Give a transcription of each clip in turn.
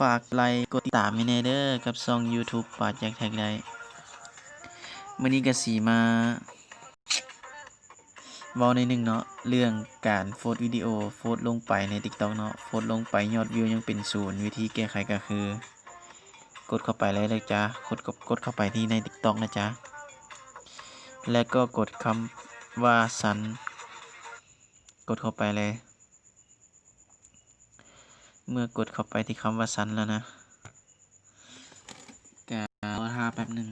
ฝากไลค์กดติดตามให้แน่เด้อกับช่อง YouTube ปาดอยากแท็กได้มื้อนี้ก็สิมาเว้าหน่อยหนึ่งเนาะเรื่องการโพสต์วิดีโอโพสต์ลงไปใน TikTok เนาะโพสต์ลงไปยอดวิวยังเป็นศูนย์วิธีแก้ไขก็คือ กดเข้าไปเลยเลยจ้ะกดกดกดเข้าไปที่ใน TikTok นะจ๊ะ แล้วก็กดคำว่าสัน กดเข้าไปเลย เมื่อกดเข้าไปที่คำว่าสันแล้วนะก็รอท่าแป๊บหนึ่ง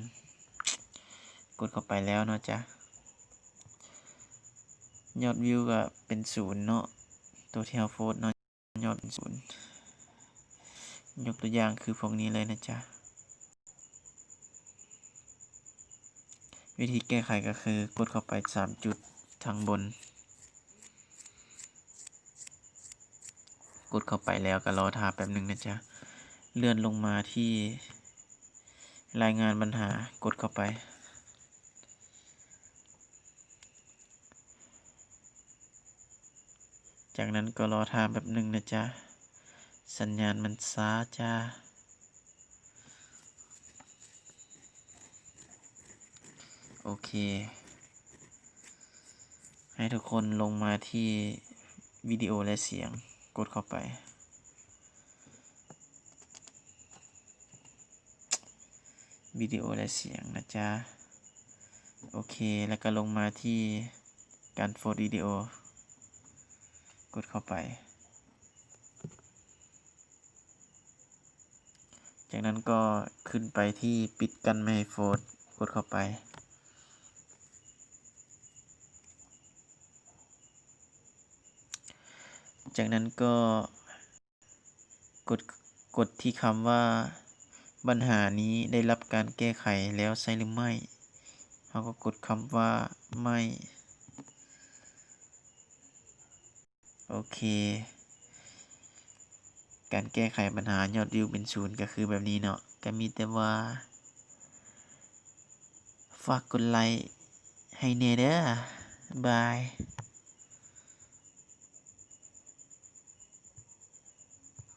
กดเข้าไปแล้วเนาะจ๊ะ ยอดวิวก็เป็นศูนย์เนาะ ตัวที่เราโพสต์เนาะยอดศูนย์ยกตัวอย่างคือพวกนี้เลยนะจ๊ะ วิธีแก้ไขก็คือกดเข้าไป 3 จุดทางบน กดเข้าไปแล้วก็รอท่าแป๊บหนึ่งนะจ๊ะ เลื่อนลงมาที่ รายงานปัญหากดเข้าไป จากนั้นก็รอท่าแป๊บหนึ่งนะจ๊ะ สัญญาณมันช้าจ้าโอเค ให้ทุกคนลงมาที่วิดีโอและเสียง กดเข้าไป วิดีโอและเสียงนะจ๊ะ โอเค แล้วก็ลงมาที่การโฟลวิดีโอ กดเข้าไป จากนั้นก็ขึ้นไปที่ปิดกันไม่ให้โฟลกดเข้าไป จากนั้นก็กดกดที่คำว่าปัญหานี้ได้รับการแก้ไขแล้วใช่หรือไม่เราก็กดคำว่าไม่ โอเค การแก้ไขปัญหายอดวิวเป็นศูนย์ก็คือแบบนี้เนาะก็มีแต่ว่า ฝากกดไลค์ให้เนเด้อบาย